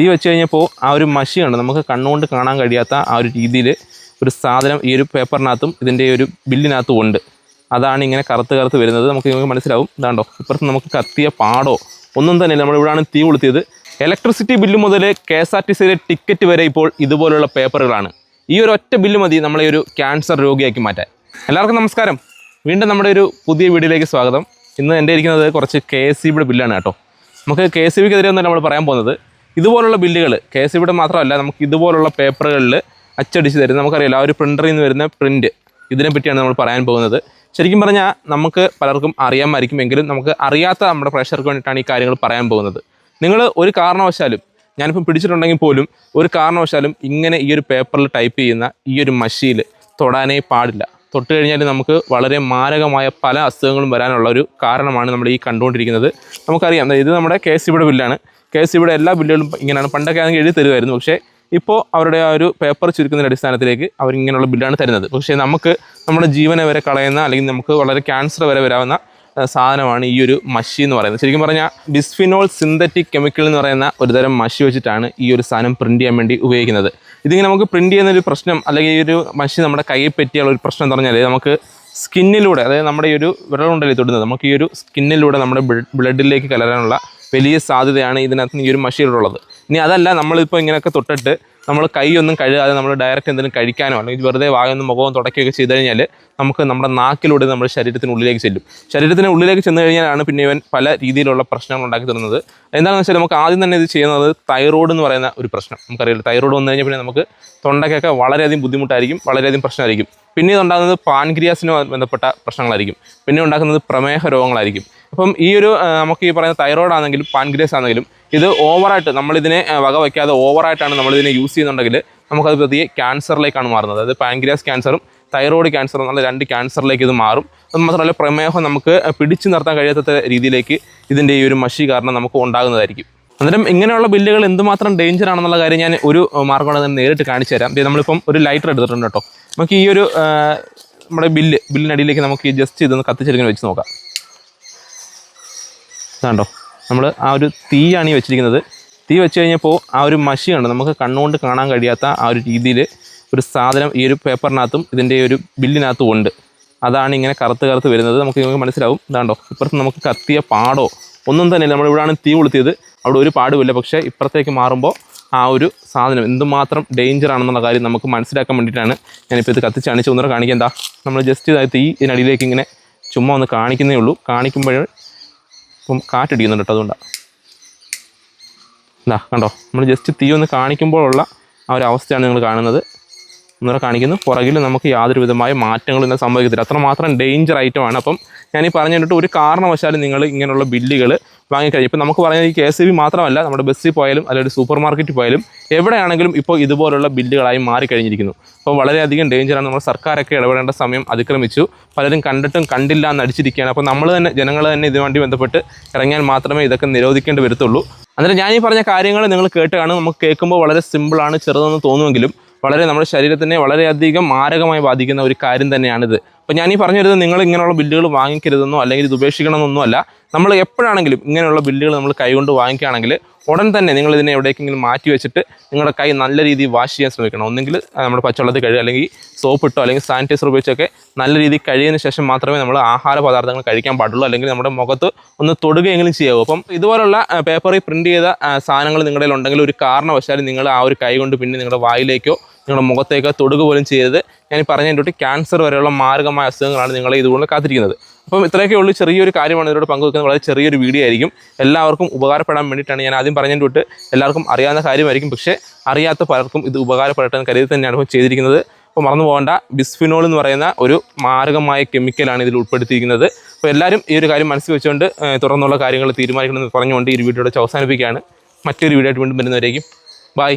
തീ വെച്ച് കഴിഞ്ഞപ്പോൾ ആ ഒരു മഷിയുണ്ട് നമുക്ക് കണ്ണുകൊണ്ട് കാണാൻ കഴിയാത്ത ആ ഒരു രീതിയിൽ ഒരു സാധനം ഈ ഒരു പേപ്പറിനകത്തും ഇതിന്റെ ഒരു ബില്ലിനകത്തും ഉണ്ട്. അതാണ് ഇങ്ങനെ കറുത്ത് കറുത്ത് വരുന്നത്. നമുക്ക് മനസ്സിലാവും. ഇതാണ്ടോ? ഇപ്പുറത്ത് നമുക്ക് കത്തിയ പാടോ ഒന്നും തന്നെ നമ്മൾ ഇവിടെയാണ് തീ കൊളുത്തിയത്. ഇലക്ട്രിസിറ്റി ബില്ല് മുതൽ കെ എസ് ആർ ടി സിയിലെ ടിക്കറ്റ് വരെ ഇപ്പോൾ ഇതുപോലുള്ള പേപ്പറുകളാണ്. ഈ ഒരു ഒറ്റ ബില്ല് മതി നമ്മളെ ഒരു ക്യാൻസർ രോഗിയാക്കി മാറ്റാൻ. എല്ലാവർക്കും നമസ്കാരം. വീണ്ടും നമ്മുടെ ഒരു പുതിയ വീഡിയോയിലേക്ക് സ്വാഗതം. ഇന്ന് എന്റെ ഇരിക്കുന്നത് കുറച്ച് കെ എസ് സിബിയുടെ ബില്ലാണ് കേട്ടോ. നമുക്ക് കെ എസ് സിബിക്കെതിരെ ഒന്നും നമ്മൾ പറയാൻ പോകുന്നത്. ഇതുപോലുള്ള ബില്ലുകൾ കെ എസ് ഇവിടെ മാത്രമല്ല നമുക്ക് ഇതുപോലുള്ള പേപ്പറുകളിൽ അച്ചടിച്ച് തരും നമുക്കറിയില്ല ആ ഒരു പ്രിന്ററിൽ നിന്ന് വരുന്ന പ്രിന്റ് ഇതിനെ പറ്റിയാണ് നമ്മൾ പറയാൻ പോകുന്നത്. ശരിക്കും പറഞ്ഞാൽ നമുക്ക് പലർക്കും അറിയാമായിരിക്കുമെങ്കിലും നമുക്ക് അറിയാത്ത നമ്മുടെ പ്രേക്ഷകർക്ക് വേണ്ടിയിട്ടാണ് ഈ കാര്യങ്ങൾ പറയാൻ പോകുന്നത്. നിങ്ങൾ ഒരു കാരണവശാലും ഞാനിപ്പം പിടിച്ചിട്ടുണ്ടെങ്കിൽ പോലും ഒരു കാരണവശാലും ഇങ്ങനെ ഈ ഒരു പേപ്പറിൽ ടൈപ്പ് ചെയ്യുന്ന ഈ ഒരു മഷിയിൽ തൊടാനേ പാടില്ല. തൊട്ട് കഴിഞ്ഞാൽ നമുക്ക് വളരെ മാരകമായ പല അസുഖങ്ങളും വരാനുള്ള ഒരു കാരണമാണ് നമ്മൾ ഈ കണ്ടുകൊണ്ടിരിക്കുന്നത്. നമുക്കറിയാം ഇത് നമ്മുടെ കെ എസ് സിയുടെ ബില്ലാണ്. കെ എസ് സിയുടെ എല്ലാ ബില്ലുകളും ഇങ്ങനെയാണ്. പണ്ടൊക്കെ ആണെങ്കിൽ എഴുതി തരുമായിരുന്നു. പക്ഷേ ഇപ്പോൾ അവരുടെ ആ ഒരു പേപ്പർ ചുരുക്കുന്നതിന്റെ അടിസ്ഥാനത്തിലേക്ക് അവർ ഇങ്ങനെയുള്ള ബില്ലാണ് തരുന്നത്. പക്ഷേ നമുക്ക് നമ്മുടെ ജീവനെ വരെ കളയുന്ന അല്ലെങ്കിൽ നമുക്ക് വളരെ ക്യാൻസർ വരെ വരാവുന്ന സാധനമാണ് ഈ ഒരു മഷി എന്ന് പറയുന്നത്. ശരിക്കും പറഞ്ഞാൽ ബിസ്ഫിനോൾ സിന്തറ്റിക് കെമിക്കൽ എന്ന് പറയുന്ന ഒരു തരം മഷി വെച്ചിട്ടാണ് ഈ ഒരു സാധനം പ്രിന്റ് ചെയ്യാൻ വേണ്ടി ഉപയോഗിക്കുന്നത്. ഇതിങ്ങനെ നമുക്ക് പ്രിന്റ് ചെയ്യുന്ന ഒരു പ്രശ്നം അല്ലെങ്കിൽ ഈ ഒരു മഷി നമ്മുടെ കയ്യിൽ പറ്റിയുള്ള ഒരു പ്രശ്നം എന്ന് പറഞ്ഞാൽ നമുക്ക് സ്കിന്നിലൂടെ അതായത് നമ്മുടെ ഈ ഒരു വിരലുണ്ടല്ലേ തൊടുന്നത് നമുക്ക് ഈ ഒരു സ്കിന്നിലൂടെ നമ്മുടെ ബ്ലഡിലേക്ക് കലരാനുള്ള വലിയ സാധ്യതയാണ് ഇതിനകത്ത് ഈ ഒരു മഷീനുള്ളത് ഇനി അതല്ല നമ്മളിപ്പോൾ ഇങ്ങനെയൊക്കെ തൊട്ടിട്ട് നമ്മൾ കൈയൊന്നും കഴുകാതെ നമ്മൾ ഡയറക്റ്റ് എന്തെങ്കിലും കഴിക്കാനോ അല്ലെങ്കിൽ വെറുതെ വായൊന്നും മുഖവും തുടക്കുകയൊക്കെ ചെയ്ത് കഴിഞ്ഞാൽ നമുക്ക് നമ്മുടെ നാക്കിലൂടെ നമ്മുടെ ശരീരത്തിന് ഉള്ളിലേക്ക് ചെല്ലും. ശരീരത്തിന് ഉള്ളിലേക്ക് ചെന്ന് കഴിഞ്ഞാലാണ് പിന്നെ ഇവൻ പല രീതിയിലുള്ള പ്രശ്നങ്ങൾ ഉണ്ടാക്കി തരുന്നത്. എന്താണെന്ന് വെച്ചാൽ നമുക്ക് ആദ്യം തന്നെ ഇത് ചെയ്യുന്നത് തൈറോയ്ഡ് എന്ന് പറയുന്ന ഒരു പ്രശ്നം. നമുക്കറിയില്ല തൈറോയ്ഡ് വന്നു കഴിഞ്ഞാൽ പിന്നെ നമുക്ക് തൊണ്ടയ്ക്കൊക്കെ വളരെയധികം ബുദ്ധിമുട്ടായിരിക്കും വളരെയധികം പ്രശ്നമായിരിക്കും. പിന്നെ ഉണ്ടാകുന്നത് പാൻക്രിയാസിന് ബന്ധപ്പെട്ട പ്രശ്നങ്ങളായിരിക്കും. പിന്നെ ഉണ്ടാക്കുന്നത് പ്രമേഹ രോഗങ്ങളായിരിക്കും. അപ്പം ഈ ഒരു നമുക്ക് ഈ പറയുന്ന തൈറോയ്ഡ് ആണെങ്കിലും പാൻക്രിയാസ് ആണെങ്കിലും ഇത് ഓവറായിട്ട് നമ്മളിതിനെ വക വയ്ക്കാതെ ഓവറായിട്ടാണ് നമ്മളിതിനെ യൂസ് ചെയ്യുന്നുണ്ടെങ്കിൽ നമുക്കത് പതിയെ ക്യാൻസറിലേക്കാണ് മാറുന്നത്. അതായത് പാൻക്രിയാസ് ക്യാൻസറും തൈറോയ്ഡ് ക്യാൻസറും എന്നുള്ള രണ്ട് ക്യാൻസറിലേക്ക് ഇത് മാറും. അത് മാത്രമല്ല പ്രമേഹം നമുക്ക് പിടിച്ചു നിർത്താൻ കഴിയാത്ത രീതിയിലേക്ക് ഇതിന്റെ ഈ ഒരു മഷി കാരണം നമുക്ക് ഉണ്ടാകുന്നതായിരിക്കും. അന്നേരം ഇങ്ങനെയുള്ള ബില്ലുകൾ എന്തുമാത്രം ഡേഞ്ചർ ആണെന്നുള്ള കാര്യം ഞാൻ ഒരു തന്നെ നേരിട്ട് കാണിച്ചു തരാം. നമ്മളിപ്പം ഒരു ലൈറ്റർ എടുത്തിട്ടുണ്ട് കേട്ടോ. നമുക്ക് ഈ ഒരു നമ്മുടെ ബില്ല് ബില്ലിനടിയിലേക്ക് നമുക്ക് ഈ ജസ്റ്റ് ഇതൊന്ന് കത്തിച്ചെടുക്കാൻ വെച്ച് നോക്കാം. ഇതാണ്ടോ? നമ്മൾ ആ ഒരു തീയാണ് ഈ വെച്ചിരിക്കുന്നത്. തീ വെച്ച് കഴിഞ്ഞപ്പോൾ ആ ഒരു മഷി ഉണ്ട് നമുക്ക് കണ്ണുകൊണ്ട് കാണാൻ കഴിയാത്ത ആ ഒരു രീതിയിൽ ഒരു സാധനം ഈ ഒരു പേപ്പറിനകത്തും ഇതിന്റെ ഒരു ബില്ലിനകത്തും ഉണ്ട്. അതാണ് ഇങ്ങനെ കറുത്ത് കറുത്ത് വരുന്നത്. നമുക്ക് നിങ്ങൾക്ക് മനസ്സിലാവും. ഇതാണ്ടോ? ഇപ്പുറത്ത് നമുക്ക് കത്തിയ പാടോ? ഒന്നും തന്നെ നമ്മൾ ഇവിടെയാണ് തീ കൊളുത്തിയത്. അവിടെ ഒരു പാടുമില്ല. പക്ഷേ ഇപ്പുറത്തേക്ക് മാറുമ്പോൾ ആ ഒരു സാധനം എന്തുമാത്രം ഡേഞ്ചർ ആണെന്നുള്ള കാര്യം നമുക്ക് മനസ്സിലാക്കാൻ വേണ്ടിയിട്ടാണ് ഞാനിപ്പോൾ ഇത് കത്തിച്ച് അണിച്ച് ഒന്നുകൂടെ കാണിക്കേണ്ട എന്താ? നമ്മൾ ജസ്റ്റ് ഇതായി തീ ഇതിനടിയിലേക്ക് ഇങ്ങനെ ചുമ്മാ ഒന്ന് കാണിക്കുന്നേ ഉള്ളൂ. കാണിക്കുമ്പോൾ ഇപ്പം കാറ്റടിക്കുന്നുണ്ട് കേട്ടോ അതുകൊണ്ടാണ് എന്താ കണ്ടോ? നമ്മൾ ജസ്റ്റ് തീ ഒന്ന് കാണിക്കുമ്പോഴുള്ള ആ ഒരു അവസ്ഥയാണ് നിങ്ങൾ കാണുന്നത്. ഒന്നുകൂടെ കാണിക്കുന്നു. പുറകിൽ നമുക്ക് യാതൊരു വിധമായ മാറ്റങ്ങളും ഇന്ന് സംഭവിക്കത്തില്ല. അത്രമാത്രം ഡേഞ്ചർ ഐറ്റമാണ് അപ്പം ഞാൻ ഈ പറഞ്ഞു തന്നിട്ട് ഒരു കാരണവശാലും നിങ്ങൾ ഇങ്ങനെയുള്ള ബില്ലുകൾ വാങ്ങിക്കഴിഞ്ഞു. ഇപ്പം നമുക്ക് പറഞ്ഞാൽ ഈ കെ എസ് ബി മാത്രമല്ല നമ്മുടെ ബസ്സിൽ പോയാലും അല്ലെങ്കിൽ സൂപ്പർ മാർക്കറ്റിൽ പോയാലും എവിടെയാണെങ്കിലും ഇപ്പോൾ ഇതുപോലുള്ള ബില്ലുകളായി മാറിക്കഴിഞ്ഞിരിക്കുന്നു. അപ്പോൾ വളരെയധികം ഡേഞ്ചറാണ് നമ്മുടെ സർക്കാരൊക്കെ ഇടപെടേണ്ട സമയം അതിക്രമിച്ചു. പലരും കണ്ടിട്ടും കണ്ടില്ല എന്ന് അടിച്ചിരിക്കുകയാണ് അപ്പോൾ നമ്മൾ തന്നെ ജനങ്ങൾ തന്നെ ഇതുമായി ബന്ധപ്പെട്ട് ഇറങ്ങിയാൽ മാത്രമേ ഇതൊക്കെ നിരോധിക്കേണ്ടി വരത്തുള്ളൂ. അന്നേരം ഞാൻ ഈ പറഞ്ഞ കാര്യങ്ങൾ നിങ്ങൾ കേട്ട് കാണും നമുക്ക് കേൾക്കുമ്പോൾ വളരെ സിമ്പിളാണ് ചെറുതെന്ന് തോന്നുമെങ്കിലും വളരെ നമ്മുടെ ശരീരത്തിനെ വളരെയധികം മാരകമായി ബാധിക്കുന്ന ഒരു കാര്യം തന്നെയാണിത്. അപ്പോൾ ഞാൻ ഈ പറഞ്ഞു വരുന്നത് നിങ്ങൾ ഇങ്ങനെയുള്ള ബില്ലുകൾ വാങ്ങിക്കരുതെന്നോ അല്ലെങ്കിൽ ഇത് ഉപേക്ഷിക്കണമെന്നൊന്നും അല്ല. നമ്മൾ എപ്പോഴാണെങ്കിലും ഇങ്ങനെയുള്ള ബില്ലുകൾ നമ്മൾ കൈകൊണ്ട് വാങ്ങിക്കുകയാണെങ്കിൽ ഉടൻ തന്നെ നിങ്ങൾ ഇതിനെ എവിടേക്കെങ്കിലും മാറ്റി വെച്ചിട്ട് നിങ്ങളുടെ കൈ നല്ല രീതിയിൽ വാഷ് ചെയ്യാൻ ശ്രമിക്കണം. ഒന്നെങ്കിൽ നമ്മുടെ പച്ചവെള്ളത്തിൽ കഴുകുക അല്ലെങ്കിൽ സോപ്പ് ഇട്ടോ അല്ലെങ്കിൽ സാനിറ്റൈസർ ഉപയോഗിച്ചൊക്കെ നല്ല രീതിയിൽ കഴിയുന്ന ശേഷം മാത്രമേ നമ്മൾ ആഹാര പദാർത്ഥങ്ങൾ കഴിക്കാൻ പാടുള്ളൂ. അല്ലെങ്കിൽ നമ്മുടെ മുഖത്ത് ഒന്ന് തൊടുകയെങ്കിലും ചെയ്യാവൂ. അപ്പം ഇതുപോലുള്ള പേപ്പറിൽ പ്രിന്റ് ചെയ്ത സാധനങ്ങൾ നിങ്ങളുടെ ഉണ്ടെങ്കിൽ ഒരു കാരണവശാലും നിങ്ങൾ ആ ഒരു കൈ കൊണ്ട് പിന്നെ നിങ്ങളുടെ വായിലേക്കോ നിങ്ങളുടെ മുഖത്തേക്ക് തൊടുക പോലും ചെയ്തത് ഞാൻ പറഞ്ഞതിന്റെ തൊട്ട് ക്യാൻസർ വരെയുള്ള മാരകമായ അസുഖങ്ങളാണ് നിങ്ങളെ ഇതുകൊണ്ട് കാത്തിരിക്കുന്നത്. അപ്പം ഇത്രയൊക്കെ ഉള്ളൂ ചെറിയൊരു കാര്യമാണ് ഇതിലൂടെ പങ്കുവെക്കുന്നത്. വളരെ ചെറിയൊരു വീഡിയോ ആയിരിക്കും. എല്ലാവർക്കും ഉപകാരപ്പെടാൻ വേണ്ടിയിട്ടാണ് ഞാൻ ആദ്യം പറഞ്ഞതിന്റെ തൊട്ട് എല്ലാവർക്കും അറിയാവുന്ന കാര്യമായിരിക്കും. പക്ഷേ അറിയാത്ത പലർക്കും ഇത് ഉപകാരപ്പെടട്ടെ എന്ന് കരുതി തന്നെയാണ് ഇപ്പോൾ ചെയ്തിരിക്കുന്നത്. അപ്പോൾ മറന്നു പോകേണ്ട. ബിസ്ഫിനോൾ എന്ന് പറയുന്ന ഒരു മാരകമായ കെമിക്കലാണ് ഇതിൽ ഉൾപ്പെടുത്തിയിരിക്കുന്നത്. അപ്പോൾ എല്ലാവരും ഈ ഒരു കാര്യം മനസ്സിൽ വെച്ചുകൊണ്ട് തുടർന്നുള്ള കാര്യങ്ങൾ തീരുമാനിക്കണമെന്ന് പറഞ്ഞുകൊണ്ട് ഈ വീഡിയോയുടെ അവസാനിപ്പിക്കുകയാണ്. മറ്റൊരു വീഡിയോ ആയിട്ട് വീണ്ടും വരുന്നവരേക്കും. ബൈ